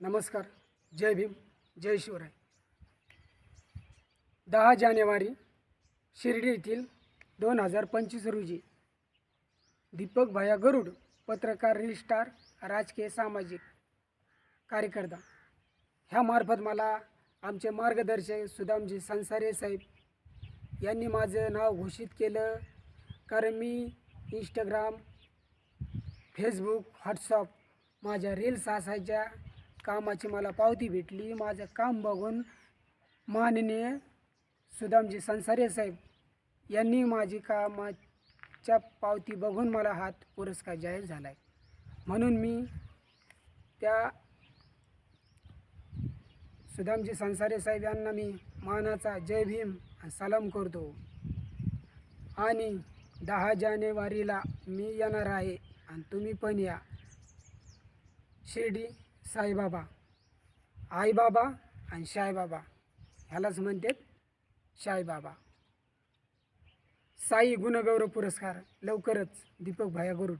नमस्कार जय भीम जय शिवराय. दहा जानेवारी शिर्डी येथील दोन हजार पंचवीस रोजी दीपक भाया गरुड पत्रकार रील स्टार राजकीय सामाजिक कार्यकर्ता. ह्यामार्फत मला आमचे मार्गदर्शक सुदामजी संसारे साहेब यांनी माझं नाव घोषित केलं. कारण मी इंस्टाग्राम फेसबुक व्हॉट्सअप माझ्या रील्स असायच्या. कामाची मला पावती भेटली. माझं काम बघून माननीय सुदामजी संसारे साहेब यांनी माझी कामाच्या पावती बघून मला हात पुरस्कार जाहीर झाला आहे म्हणून मी त्या सुदामजी संसारे साहेब यांना मी मानाचा जय भीम सलाम करतो. आणि दहा जानेवारीला मी येणार आहे. आणि तुम्ही पण या. शिर्डी साईबाबा आईबाबा आणि साईबाबा ह्यालाच म्हणतात साईबाबा साई गुणगौरव पुरस्कार. लवकरच दीपक भाया गरुड.